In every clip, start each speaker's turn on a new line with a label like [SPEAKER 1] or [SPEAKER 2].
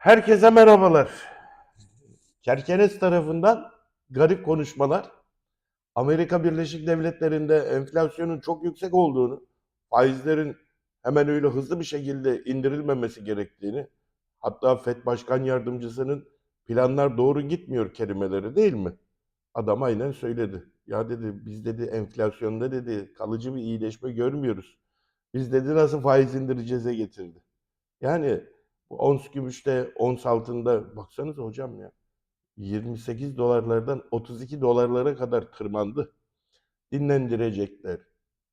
[SPEAKER 1] Herkese merhabalar. Kerkenes tarafından garip konuşmalar, Amerika Birleşik Devletleri'nde enflasyonun çok yüksek olduğunu, faizlerin hemen öyle hızlı bir şekilde indirilmemesi gerektiğini, hatta FED Başkan Yardımcısının planlar doğru gitmiyor kelimeleri değil mi? Adam aynen söyledi. Ya dedi biz dedi enflasyonda dedi kalıcı bir iyileşme görmüyoruz. Biz dedi nasıl faiz indireceğize getirdi. Yani ons gümüşte, ons altında baksanıza hocam ya 28 dolarlardan 32 dolarlara kadar tırmandı. Dinlendirecekler.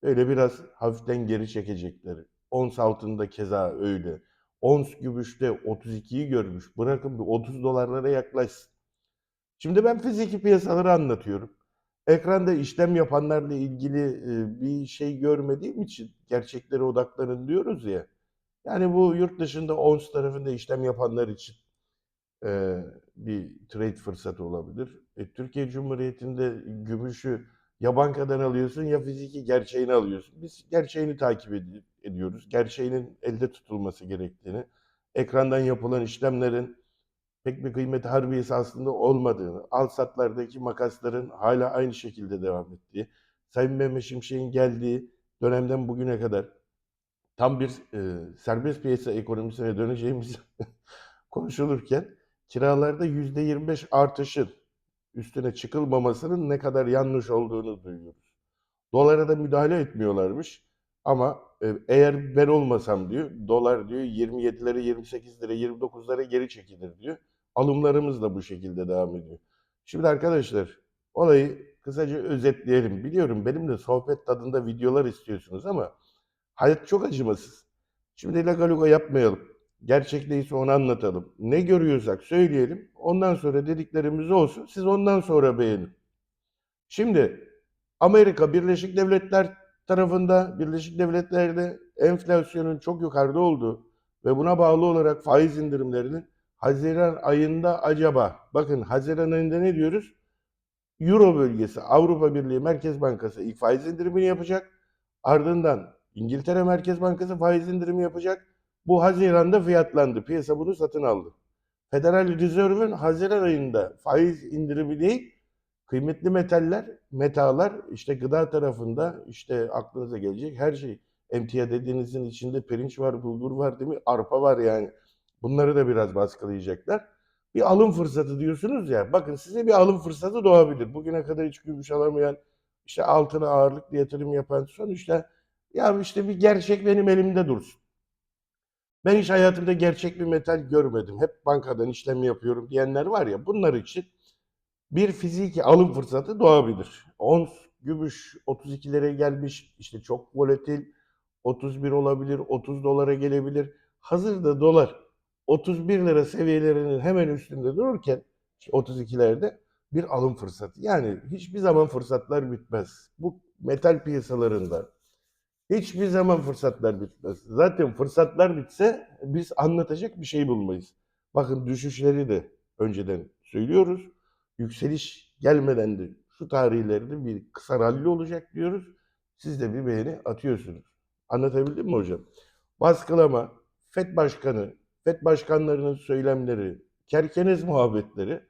[SPEAKER 1] Öyle biraz hafiften geri çekecekler. Ons altında keza öyle. Ons gümüşte 32'yi görmüş. Bırakın bir 30 dolarlara yaklaşsın. Şimdi ben fiziki piyasaları anlatıyorum. Ekranda işlem yapanlarla ilgili bir şey görmediğim için gerçeklere odaklanın diyoruz ya. Yani bu yurt dışında ons tarafında işlem yapanlar için e, bir trade fırsatı olabilir. E, Türkiye Cumhuriyeti'nde gümüşü ya bankadan alıyorsun ya fiziki gerçeğini alıyorsun. Biz gerçeğini takip edi- ediyoruz. Gerçeğinin elde tutulması gerektiğini, ekrandan yapılan işlemlerin pek bir kıymeti harbiyesi aslında olmadığını, al-satlardaki makasların hala aynı şekilde devam ettiği, Sayın Mehmet Şimşek'in geldiği dönemden bugüne kadar tam bir e, serbest piyasa ekonomisine döneceğimiz konuşulurken kiralarda %25 artışın üstüne çıkılmamasının ne kadar yanlış olduğunu duyuyoruz. Dolara da müdahale etmiyorlarmış ama e, eğer ben olmasam diyor dolar diyor 27'lere 28'lere 29'lara geri çekilir diyor. Alımlarımız da bu şekilde devam ediyor. Şimdi arkadaşlar olayı kısaca özetleyelim. Biliyorum benim de sohbet tadında videolar istiyorsunuz ama hayat çok acımasız. Şimdi lagaluga yapmayalım. Gerçek neyse onu anlatalım. Ne görüyorsak söyleyelim. Ondan sonra dediklerimiz olsun. Siz ondan sonra beğenin. Şimdi Amerika Birleşik Devletler tarafında Birleşik Devletler'de enflasyonun çok yukarıda olduğu ve buna bağlı olarak faiz indirimlerinin Haziran ayında acaba bakın Haziran ayında ne diyoruz? Euro bölgesi Avrupa Birliği Merkez Bankası ilk faiz indirimini yapacak. Ardından İngiltere Merkez Bankası faiz indirimi yapacak. Bu Haziran'da fiyatlandı. Piyasa bunu satın aldı. Federal Reserve'ün Haziran ayında faiz indirimi değil, kıymetli metaller, metalar işte gıda tarafında işte aklınıza gelecek her şey. Emtia dediğinizin içinde pirinç var, bulgur var değil mi? Arpa var yani. Bunları da biraz baskılayacaklar. Bir alım fırsatı diyorsunuz ya. Bakın size bir alım fırsatı doğabilir. Bugüne kadar hiç gümüş alamayan, işte altına ağırlıklı yatırım yapan sonuçta ya işte bir gerçek benim elimde dursun. Ben hiç hayatımda gerçek bir metal görmedim. Hep bankadan işlem yapıyorum diyenler var ya bunlar için bir fiziki alım fırsatı doğabilir. Ons gümüş 32'lere gelmiş işte çok volatil 31 olabilir 30 dolara gelebilir. Hazırda dolar 31 lira seviyelerinin hemen üstünde dururken işte 32'lerde bir alım fırsatı. Yani hiçbir zaman fırsatlar bitmez. Bu metal piyasalarında Hiçbir zaman fırsatlar bitmez. Zaten fırsatlar bitse biz anlatacak bir şey bulmayız. Bakın düşüşleri de önceden söylüyoruz. Yükseliş gelmeden de şu tarihlerde bir kısa ralli olacak diyoruz. Siz de bir beğeni atıyorsunuz. Anlatabildim mi hocam? Baskılama, FED Başkanı, FED başkanlarının söylemleri, kerkeniz muhabbetleri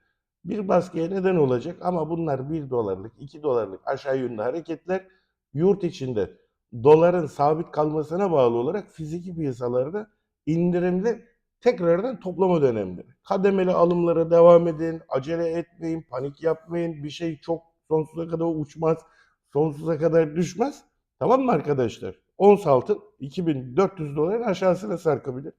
[SPEAKER 1] bir baskıya neden olacak ama bunlar 1 dolarlık, 2 dolarlık aşağı yönlü hareketler yurt içinde doların sabit kalmasına bağlı olarak fiziki piyasalarda indirimde tekrardan toplama dönemleri. Kademeli alımlara devam edin, acele etmeyin, panik yapmayın. Bir şey çok sonsuza kadar uçmaz, sonsuza kadar düşmez. Tamam mı arkadaşlar? Ons altın 2400 doların aşağısına sarkabilir.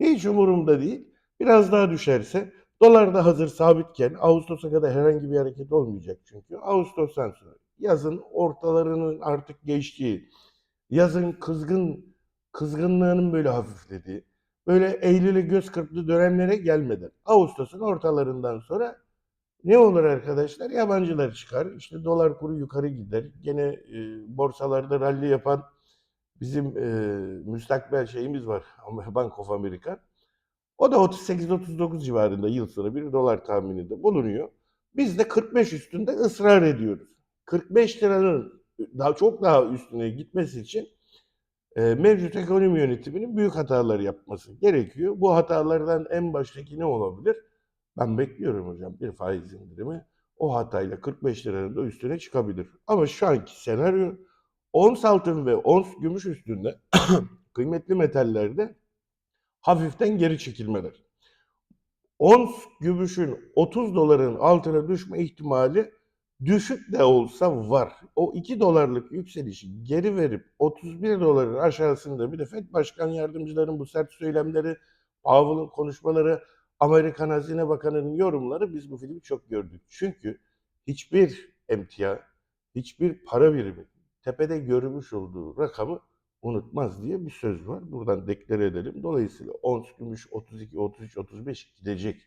[SPEAKER 1] Hiç umurumda değil. Biraz daha düşerse dolar da hazır sabitken Ağustos'a kadar herhangi bir hareket olmayacak çünkü. Ağustos'tan sonra yazın ortalarının artık geçtiği, yazın kızgın kızgınlığının böyle hafiflediği, böyle Eylül'e göz kırptığı dönemlere gelmeden Ağustos'un ortalarından sonra ne olur arkadaşlar? Yabancılar çıkar. İşte dolar kuru yukarı gider. Gene e, borsalarda ralli yapan bizim e, müstakbel şeyimiz var. Bank of America. O da 38-39 civarında yıl sonu bir dolar tahmininde bulunuyor. Biz de 45 üstünde ısrar ediyoruz. 45 liranın daha çok daha üstüne gitmesi için e, mevcut ekonomi yönetiminin büyük hatalar yapması gerekiyor. Bu hatalardan en baştaki ne olabilir? Ben bekliyorum hocam bir faiz indirimi. O hatayla 45 liranın da üstüne çıkabilir. Ama şu anki senaryo ons altın ve ons gümüş üstünde kıymetli metallerde hafiften geri çekilmeler. Ons gümüşün 30 doların altına düşme ihtimali düşük de olsa var. O 2 dolarlık yükselişi geri verip 31 doların aşağısında bir de FED Başkan Yardımcıların bu sert söylemleri, Powell'ın konuşmaları, Amerikan Hazine Bakanı'nın yorumları biz bu filmi çok gördük. Çünkü hiçbir emtia, hiçbir para birimi tepede görmüş olduğu rakamı unutmaz diye bir söz var. Buradan deklare edelim. Dolayısıyla ons gümüş 32, 33, 35 gidecek.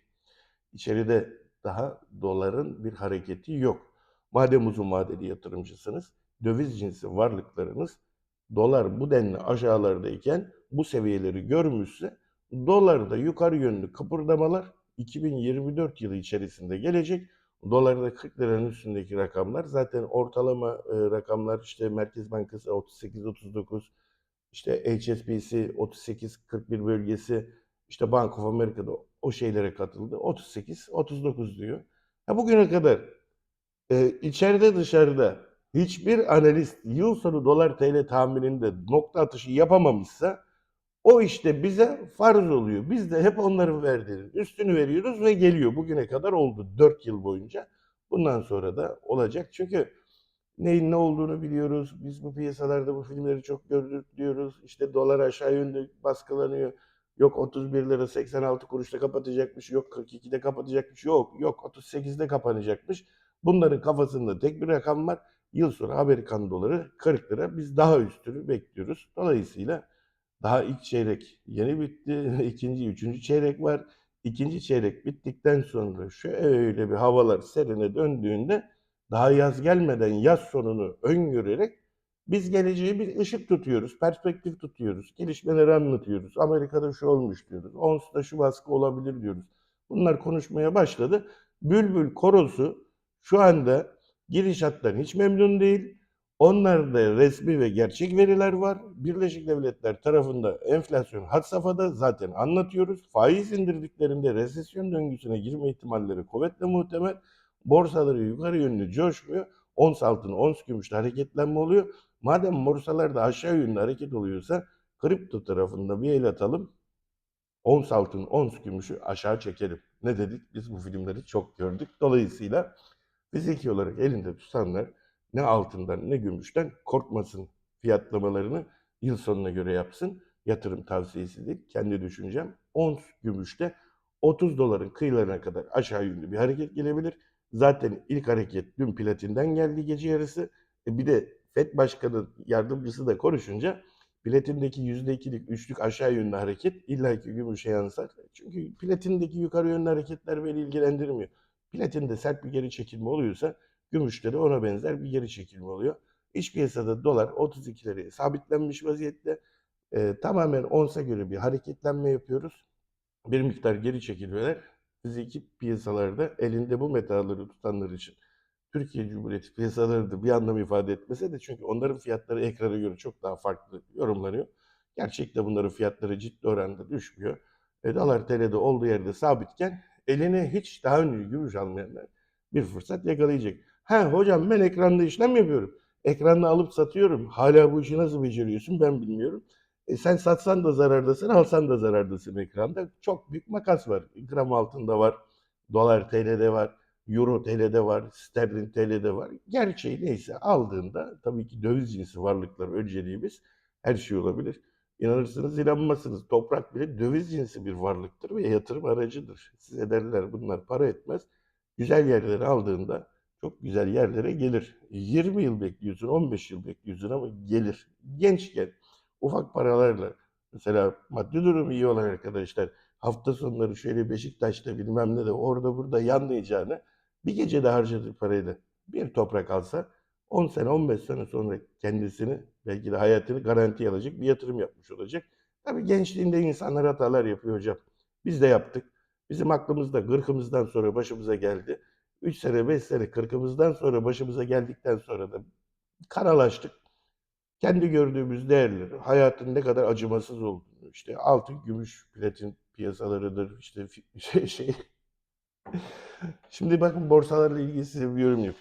[SPEAKER 1] İçeride daha doların bir hareketi yok. Madem uzun vadeli yatırımcısınız, döviz cinsi varlıklarınız dolar bu denli aşağılardayken bu seviyeleri görmüşse dolarda yukarı yönlü kıpırdamalar 2024 yılı içerisinde gelecek. Dolarda 40 liranın üstündeki rakamlar zaten ortalama e, rakamlar işte Merkez Bankası 38-39 işte HSBC 38-41 bölgesi işte Bank of America'da o şeylere katıldı. 38-39 diyor. Ya bugüne kadar e, içeride dışarıda hiçbir analist yıl sonu dolar TL tahmininde nokta atışı yapamamışsa o işte bize farz oluyor. Biz de hep onların verdiğinin üstünü veriyoruz ve geliyor. Bugüne kadar oldu 4 yıl boyunca. Bundan sonra da olacak. Çünkü neyin ne olduğunu biliyoruz. Biz bu piyasalarda bu filmleri çok gördük diyoruz. İşte dolar aşağı yönde baskılanıyor. Yok 31 lira 86 kuruşta kapatacakmış. Yok 42'de kapatacakmış. Yok yok 38'de kapanacakmış. Bunların kafasında tek bir rakam var. Yıl sonra Amerikan doları 40 lira. Biz daha üstünü bekliyoruz. Dolayısıyla daha ilk çeyrek yeni bitti. İkinci, üçüncü çeyrek var. İkinci çeyrek bittikten sonra şöyle bir havalar serine döndüğünde daha yaz gelmeden yaz sonunu öngörerek biz geleceği bir ışık tutuyoruz, perspektif tutuyoruz, gelişmeleri anlatıyoruz. Amerika'da şu olmuş diyoruz, ONS'da şu baskı olabilir diyoruz. Bunlar konuşmaya başladı. Bülbül korosu şu anda gidişattan hiç memnun değil. Onlarda resmi ve gerçek veriler var. Birleşik Devletler tarafında enflasyon had safhada zaten anlatıyoruz. Faiz indirdiklerinde resesyon döngüsüne girme ihtimalleri kuvvetle muhtemel. Borsaları yukarı yönlü coşmuyor. Ons altın, ons gümüşte hareketlenme oluyor. Madem borsalarda aşağı yönlü hareket oluyorsa kripto tarafında bir el atalım. Ons altın, ons gümüşü aşağı çekelim. Ne dedik? Biz bu filmleri çok gördük. Dolayısıyla fiziki olarak elinde tutanlar ne altından ne gümüşten korkmasın fiyatlamalarını yıl sonuna göre yapsın. Yatırım tavsiyesi değil, kendi düşüncem. Ons gümüşte 30 doların kıyılarına kadar aşağı yönlü bir hareket gelebilir. Zaten ilk hareket dün platinden geldi gece yarısı. E bir de FED Başkanı yardımcısı da konuşunca platindeki %2'lik, 3'lük aşağı yönlü hareket illaki gümüşe yansır. Çünkü platindeki yukarı yönlü hareketler beni ilgilendirmiyor. Platinde sert bir geri çekilme oluyorsa gümüşte de ona benzer bir geri çekilme oluyor. İç piyasada dolar 32'leri sabitlenmiş vaziyette. E, tamamen onsa göre bir hareketlenme yapıyoruz. Bir miktar geri çekilmeler fiziki piyasalarda elinde bu metaları tutanlar için Türkiye Cumhuriyeti piyasaları da bir anlam ifade etmese de çünkü onların fiyatları ekrana göre çok daha farklı yorumlanıyor. Gerçekte bunların fiyatları ciddi oranda düşmüyor. E, dolar TL'de olduğu yerde sabitken eline hiç daha önce gümüş almayanlar bir fırsat yakalayacak. Ha hocam ben ekranda işlem yapıyorum. Ekranda alıp satıyorum. Hala bu işi nasıl beceriyorsun ben bilmiyorum. E sen satsan da zarardasın, alsan da zarardasın ekranda. Çok büyük makas var. Gram altında var, dolar TL'de var, euro TL'de var, sterlin TL'de var. Gerçeği neyse aldığında tabii ki döviz cinsi varlıklar önceliğimiz her şey olabilir. İnanırsınız inanmazsınız. Toprak bile döviz cinsi bir varlıktır ve yatırım aracıdır. Size derler bunlar para etmez. Güzel yerleri aldığında çok güzel yerlere gelir. 20 yıl bekliyorsun, 15 yıl bekliyorsun ama gelir. Gençken ufak paralarla mesela maddi durumu iyi olan arkadaşlar hafta sonları şöyle Beşiktaş'ta bilmem ne de orada burada yanlayacağını bir gecede harcadığı parayla bir toprak alsa 10 sene 15 sene sonra kendisini belki de hayatını garanti alacak bir yatırım yapmış olacak. Tabii gençliğinde insanlar hatalar yapıyor hocam. Biz de yaptık. Bizim aklımızda gırkımızdan sonra başımıza geldi. 3 sene 5 sene kırkımızdan sonra başımıza geldikten sonra da karalaştık. kendi gördüğümüz değerleri, hayatın ne kadar acımasız olduğunu, işte altın, gümüş, platin piyasalarıdır, işte şey, şey. Şimdi bakın borsalarla ilgili size bir yorum yapayım.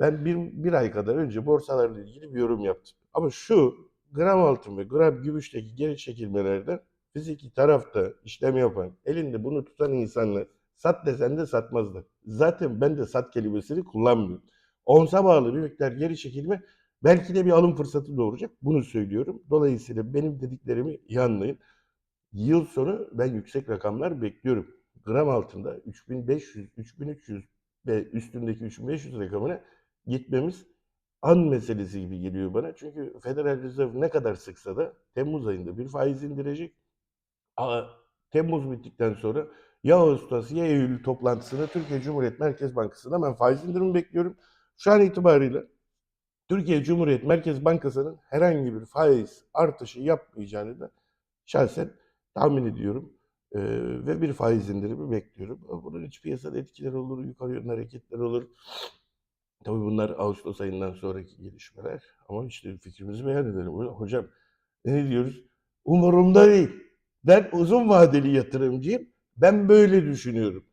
[SPEAKER 1] Ben bir, bir ay kadar önce borsalarla ilgili bir yorum yaptım. Ama şu gram altın ve gram gümüşteki geri çekilmelerden fiziki tarafta işlem yapan, elinde bunu tutan insanlar sat desen de satmazlar. Zaten ben de sat kelimesini kullanmıyorum. Onsa bağlı bir miktar geri çekilme belki de bir alım fırsatı doğuracak. Bunu söylüyorum. Dolayısıyla benim dediklerimi iyi anlayın. Yıl sonu ben yüksek rakamlar bekliyorum. Gram altında 3500, 3300 ve üstündeki 3500 rakamına gitmemiz an meselesi gibi geliyor bana. Çünkü Federal Reserve ne kadar sıksa da Temmuz ayında bir faiz indirecek. Temmuz bittikten sonra ya Ağustos ya Eylül toplantısında Türkiye Cumhuriyet Merkez Bankası'ndan ben faiz indirimi bekliyorum. Şu an itibariyle Türkiye Cumhuriyet Merkez Bankası'nın herhangi bir faiz artışı yapmayacağını da şahsen tahmin ediyorum. Ee, ve bir faiz indirimi bekliyorum. Bunun iç piyasada etkileri olur, yukarı yönlü hareketler olur. Tabii bunlar Ağustos ayından sonraki gelişmeler. Ama işte fikrimizi beyan edelim. Hocam ne diyoruz? Umurumda değil. Ben uzun vadeli yatırımcıyım. Ben böyle düşünüyorum.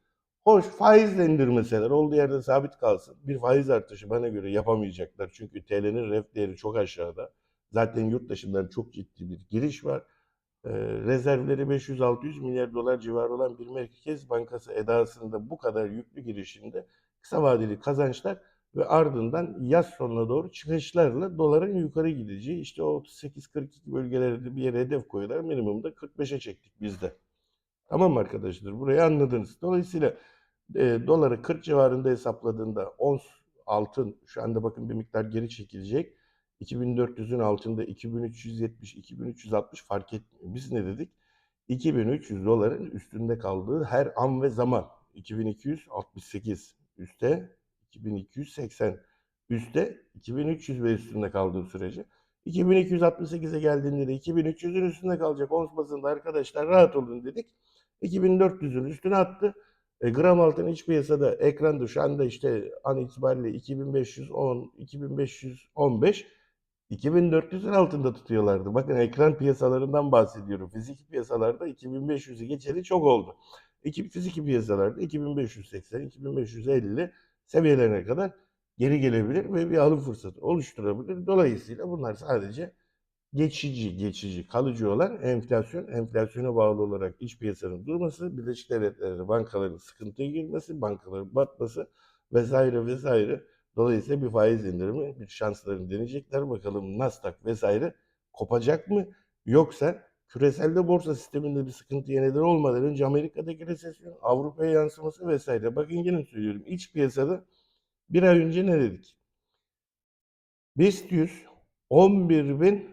[SPEAKER 1] Hoş faizle indirmeseler olduğu yerde sabit kalsın. Bir faiz artışı bana göre yapamayacaklar. Çünkü TL'nin ref değeri çok aşağıda. Zaten yurt dışından çok ciddi bir giriş var. Ee, rezervleri 500-600 milyar dolar civarı olan bir merkez bankası edasında bu kadar yüklü girişinde kısa vadeli kazançlar ve ardından yaz sonuna doğru çıkışlarla doların yukarı gideceği işte o 38-42 bölgelerinde bir yere hedef koyuyorlar. Minimumda 45'e çektik biz de. Tamam arkadaşlar? Burayı anladınız. Dolayısıyla e, doları 40 civarında hesapladığında ons altın şu anda bakın bir miktar geri çekilecek. 2400'ün altında 2370, 2360 fark etmiyor. Biz ne dedik? 2300 doların üstünde kaldığı her an ve zaman. 2268 üstte 2280 üstte 2300 ve üstünde kaldığı sürece 2268'e geldiğinde de 2300'ün üstünde kalacak ons bazında arkadaşlar rahat olun dedik. 2400'ün üstüne attı. E, gram altın iç piyasada ekranda şu anda işte an itibariyle 2510, 2515 2400'ün altında tutuyorlardı. Bakın ekran piyasalarından bahsediyorum. Fiziki piyasalarda 2500'ü geçeli çok oldu. İki, fiziki piyasalarda 2580, 2550 seviyelerine kadar geri gelebilir ve bir alım fırsatı oluşturabilir. Dolayısıyla bunlar sadece geçici, geçici, kalıcı olan enflasyon, enflasyona bağlı olarak iç piyasanın durması, Birleşik Devletleri bankaların sıkıntıya girmesi, bankaların batması vesaire vesaire. Dolayısıyla bir faiz indirimi, bir şanslarını deneyecekler. Bakalım Nasdaq vesaire kopacak mı? Yoksa küreselde borsa sisteminde bir sıkıntıya neden olmadan önce Amerika'daki resesyon, Avrupa'ya yansıması vesaire. Bakın yine söylüyorum. iç piyasada bir ay önce ne dedik? BIST 100 11 bin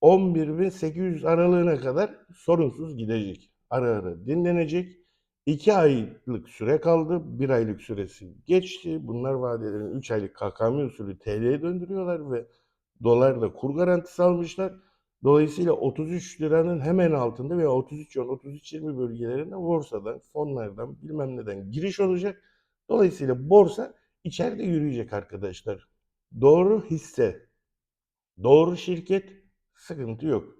[SPEAKER 1] 11.800 aralığına kadar sorunsuz gidecek. Ara ara dinlenecek. 2 aylık süre kaldı. 1 aylık süresi geçti. Bunlar vadelerini 3 aylık KKM usulü TL'ye döndürüyorlar ve dolarla kur garantisi almışlar. Dolayısıyla 33 liranın hemen altında veya 33-10-33-20 bölgelerinde borsadan, fonlardan bilmem neden giriş olacak. Dolayısıyla borsa içeride yürüyecek arkadaşlar. Doğru hisse, doğru şirket, sıkıntı yok.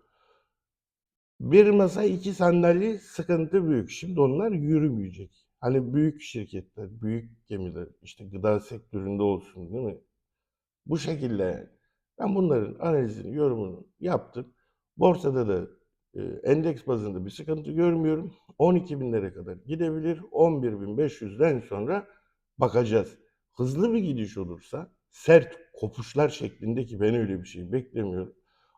[SPEAKER 1] Bir masa iki sandalye sıkıntı büyük. Şimdi onlar yürümeyecek. Hani büyük şirketler, büyük gemiler, işte gıda sektöründe olsun değil mi? Bu şekilde. Ben bunların analizini, yorumunu yaptım. Borsada da e, endeks bazında bir sıkıntı görmüyorum. 12 binlere kadar gidebilir. 11.500'den sonra bakacağız. Hızlı bir gidiş olursa sert kopuşlar şeklindeki ben öyle bir şey beklemiyorum.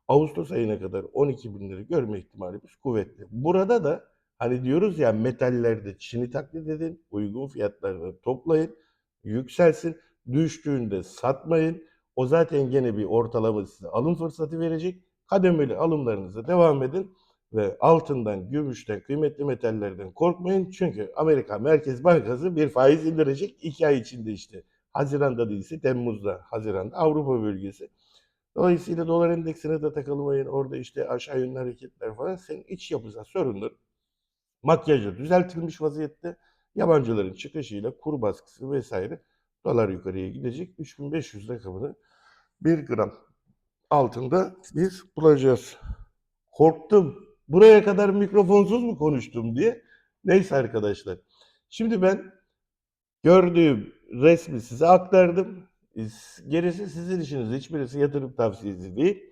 [SPEAKER 1] Ağustos ayına kadar 12 binleri görme ihtimalimiz kuvvetli. Burada da hani diyoruz ya metallerde Çin'i taklit edin, uygun fiyatlarda toplayın, yükselsin, düştüğünde satmayın. O zaten gene bir ortalama size alım fırsatı verecek. Kademeli alımlarınıza devam edin ve altından, gümüşten, kıymetli metallerden korkmayın. Çünkü Amerika Merkez Bankası bir faiz indirecek iki ay içinde işte. Haziranda değilse Temmuz'da, Haziran'da Avrupa bölgesi. Dolayısıyla dolar endeksine de takılmayın. Orada işte aşağı yönlü hareketler falan. Senin iç yapısal sorunlar makyajla düzeltilmiş vaziyette. Yabancıların çıkışıyla kur baskısı vesaire dolar yukarıya gidecek. 3500 rakamını 1 gram altında biz bulacağız. Korktum. Buraya kadar mikrofonsuz mu konuştum diye. Neyse arkadaşlar. Şimdi ben gördüğüm resmi size aktardım. Gerisi sizin işiniz. Hiçbirisi yatırım tavsiyesi değil.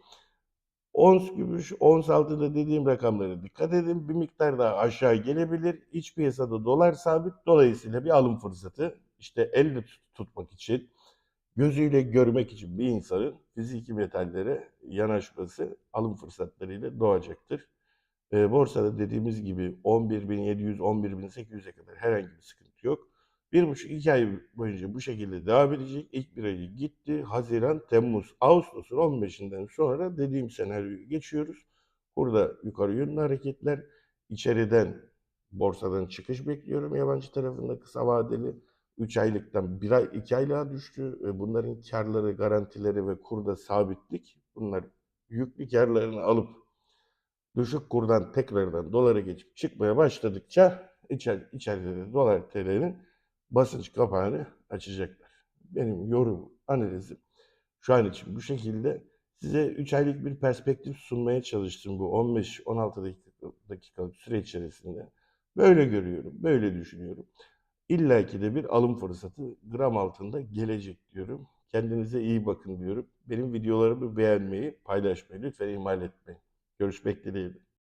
[SPEAKER 1] Ons gümüş, ons altında dediğim rakamlara dikkat edin. Bir miktar daha aşağı gelebilir. İç piyasada dolar sabit. Dolayısıyla bir alım fırsatı. İşte elle tut- tutmak için, gözüyle görmek için bir insanın fiziki metallere yanaşması alım fırsatlarıyla doğacaktır. E, borsada dediğimiz gibi 11.700, 11.800'e kadar herhangi bir sıkıntı yok. Bir buçuk iki ay boyunca bu şekilde devam edecek. İlk bir ayı gitti. Haziran, Temmuz, Ağustos'un 15'inden sonra dediğim senaryoyu geçiyoruz. Burada yukarı yönlü hareketler. içeriden borsadan çıkış bekliyorum yabancı tarafında kısa vadeli. 3 aylıktan 1 ay 2 aylığa düştü. Bunların karları, garantileri ve kurda sabitlik. Bunlar yüklü karlarını alıp düşük kurdan tekrardan dolara geçip çıkmaya başladıkça içer, içeride de dolar TL'nin basınç kapağını açacaklar. Benim yorum, analizim şu an için bu şekilde. Size 3 aylık bir perspektif sunmaya çalıştım bu 15-16 dakika, dakikalık süre içerisinde. Böyle görüyorum, böyle düşünüyorum. İlla ki de bir alım fırsatı gram altında gelecek diyorum. Kendinize iyi bakın diyorum. Benim videolarımı beğenmeyi, paylaşmayı lütfen ihmal etmeyin. Görüşmek dileğiyle.